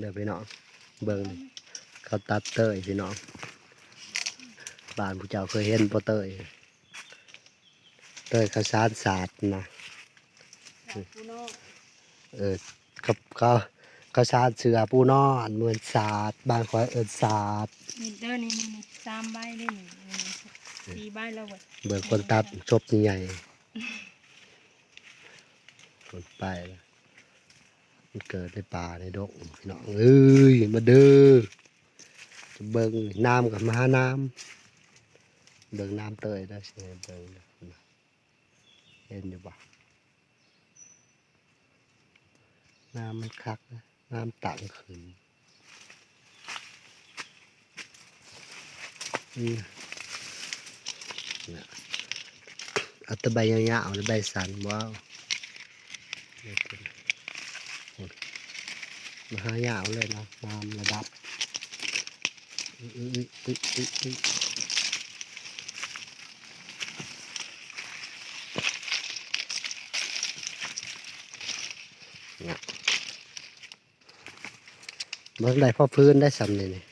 เดี๋ยวพี่น้องเบิ่งนี่เขาตัดเตยพี่น้องบ้านผู้เจ้าเคยเห็นบ่เตยเตยเขาสารศาสตร์นะปูโน่เออกับเขาเขาสารเสือปูนอนเหมือนศาสตร์บ้านคอยเอิ้นศาสตร์นี่เด้อนี่นี่นี่สามใบได้หนึ่งสี่ใบแล้วเว้ยเบิ่งคนตัดชบใหญ่คนไปแล้ว มันเกิดในป่าในดงพี่น้องเอ้ยมาเด้อจะเบิ่งน้ำกับมาหาน้ำเบิ่งน้ำเตยได้ใช่ไหมเบิ่งนะเห็นอยู่บ่น้ำมันคักนะน้ำตังขึ้นนี่นะเอาตะใบยาวๆหรือใบสันว้าว มาหายาวเลยนะน้ำระดับอุ๊ยอุ๊ยอุ๊ยอุ๊ยอุ๊ยเนี่ยเมื่อไรพ่อพื้นได้สำเนีนี่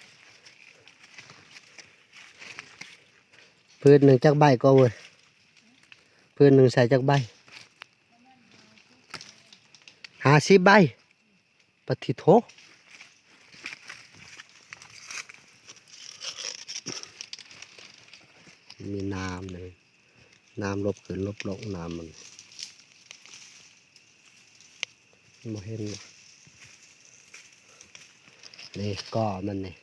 พื้นหนึ่งจักใบก็เว้ยพื้นหนึ่งใส่จักใบหาสิบใบ ปฏิโทมีน้ำเลยน้ำลบขึ้นลบลงน้ำมันบ่เห็นนี่ก็มันนี่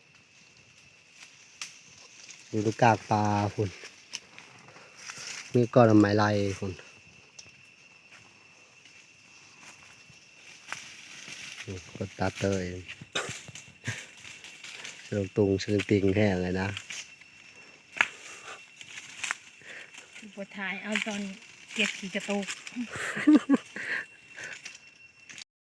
อยู่ในกากปลาคุณมีก้อนไม้ไล่คุณ นี่ก็ตาเตยเชิงตุงเชิงติงแห้งเลยนะปวดท้ายเอาตอนเกียดขี่กระตุก